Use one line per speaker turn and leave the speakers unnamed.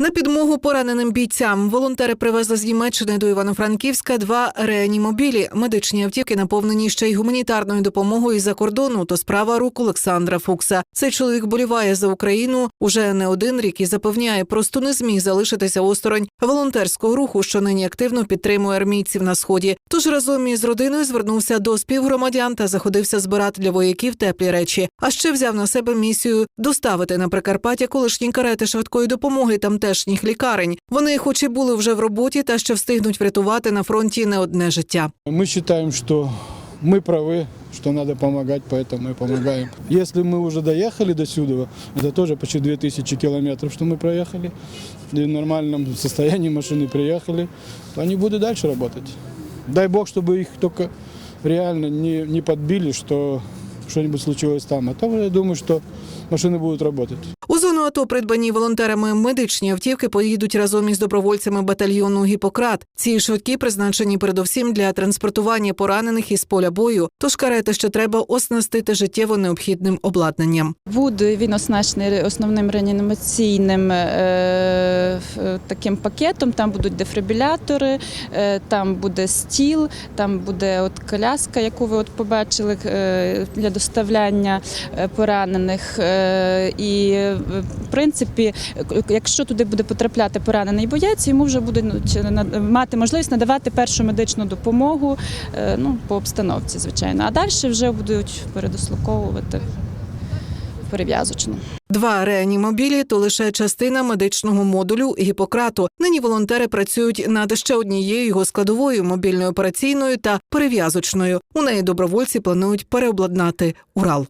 На підмогу пораненим бійцям волонтери привезли з Німеччини до Івано-Франківська два реанімобілі. Медичні автівки наповнені ще й гуманітарною допомогою з-за кордону. То справа рук Олександра Фукса. Цей чоловік боліває за Україну уже не один рік і запевняє, просто не зміг залишитися осторонь волонтерського руху, що нині активно підтримує армійців на сході. Тож разом із родиною звернувся до співгромадян та заходився збирати для вояків теплі речі. А ще взяв на себе місію доставити на Прикарпаття колишні карети швидкої допомоги тамтешніх лікарень. Вони, хоч і були вже в роботі, та ще встигнуть врятувати на фронті не одне життя.
Мы считаем, что мы правы, что надо помогать, поэтому мы помогаем. Если мы уже доехали до сюда, это тоже почти 2000 километров, что мы проехали, и в нормальном состоянии машины приехали, то они будут дальше работать. Дай бог, чтобы их только реально не, не подбили, что что-нибудь случилось там. А то я думаю, что машины будут работать.
У зону АТО придбані волонтерами медичні автівки поїдуть разом із добровольцями батальйону Гіппократ. Ці швидкі призначені передовсім для транспортування поранених із поля бою. Тож карети ще треба оснастити життєво необхідним обладнанням.
Буде він оснащений основним реанімаційним е, таким пакетом. Там будуть дефібрилятори, е, там буде стіл, там буде от коляска, яку ви от побачили е, для доставляння е, поранених. Е, і в принципі, якщо туди буде потрапляти поранений боєць, йому вже будуть ну, мати можливість надавати першу медичну допомогу е, ну, по обстановці, звичайно. А далі вже будуть передислоковувати в перев'язочну.
Два реанімобілі то лише частина медичного модулю Гіппократу. Нині волонтери працюють над ще однією його складовою мобільною операційною та перев'язочною. У неї добровольці планують переобладнати Урал.